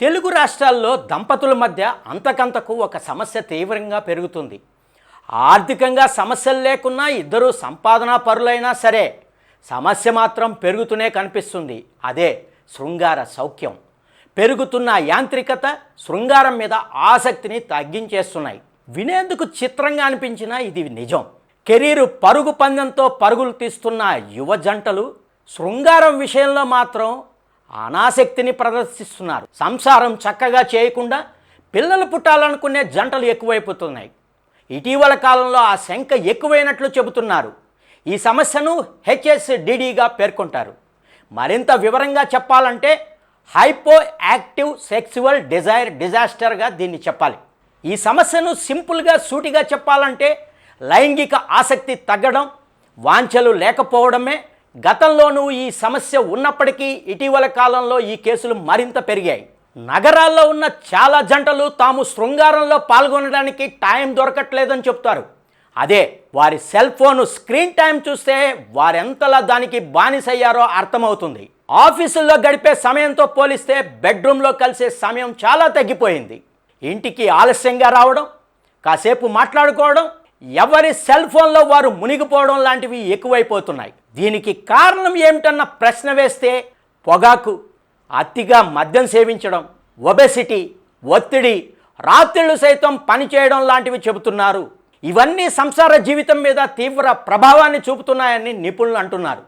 తెలుగు రాష్ట్రాల్లో దంపతుల మధ్య అంతకంతకు ఒక సమస్య తీవ్రంగా పెరుగుతుంది. ఆర్థికంగా సమస్యలు లేకున్నా ఇద్దరు సంపాదనా పరులైనా సరే సమస్య మాత్రం పెరుగుతూనే కనిపిస్తుంది. అదే శృంగార సౌఖ్యం. పెరుగుతున్న యాంత్రికత శృంగారం మీద ఆసక్తిని తగ్గించేస్తున్నాయి. వినేందుకు చిత్రంగా అనిపించినా ఇది నిజం. కెరీరు పరుగు పందెంతో పరుగులు తీస్తున్న యువ జంటలు శృంగారం విషయంలో మాత్రం అనాసక్తిని ప్రదర్శిస్తున్నారు. సంసారం చక్కగా చేయకుండా పిల్లలు పుట్టాలనుకునే జంటలు ఎక్కువైపోతున్నాయి. ఇటీవల కాలంలో ఆ శంక ఎక్కువైనట్లు చెబుతున్నారు. ఈ సమస్యను హెచ్ఎస్డిడిగా పేర్కొంటారు. మరింత వివరంగా చెప్పాలంటే హైపో యాక్టివ్ సెక్సువల్ డిజైర్ డిజాస్టర్గా దీన్ని చెప్పాలి. ఈ సమస్యను సింపుల్గా సూటిగా చెప్పాలంటే లైంగిక ఆసక్తి తగ్గడం వాంఛలు లేకపోవడమే గతంలోనూ ఈ సమస్య ఉన్నప్పటికీ ఇటీవల కాలంలో ఈ కేసులు మరింత పెరిగాయి. నగరాల్లో ఉన్న చాలా జంటలు తాము శృంగారంలో పాల్గొనడానికి టైం దొరకట్లేదని చెప్తారు. అదే వారి సెల్ ఫోన్ స్క్రీన్ టైం చూస్తే వారెంతలా దానికి బానిసయ్యారో అర్థమవుతుంది. ఆఫీసుల్లో గడిపే సమయంతో పోలిస్తే బెడ్రూమ్లో కలిసే సమయం చాలా తగ్గిపోయింది. ఇంటికి ఆలస్యంగా రావడం కాసేపు మాట్లాడుకోవడం ఎవరి సెల్ ఫోన్లో వారు మునిగిపోవడం లాంటివి ఎక్కువైపోతున్నాయి. దీనికి కారణం ఏమిటన్న ప్రశ్న వేస్తే పొగాకు అతిగా మద్యం సేవించడం ఒబెసిటీ ఒత్తిడి రాత్రిళ్ళు సైతం పనిచేయడం లాంటివి చెబుతున్నారు. ఇవన్నీ సంసార జీవితం మీద తీవ్ర ప్రభావాన్ని చూపుతున్నాయని నిపుణులు అంటున్నారు.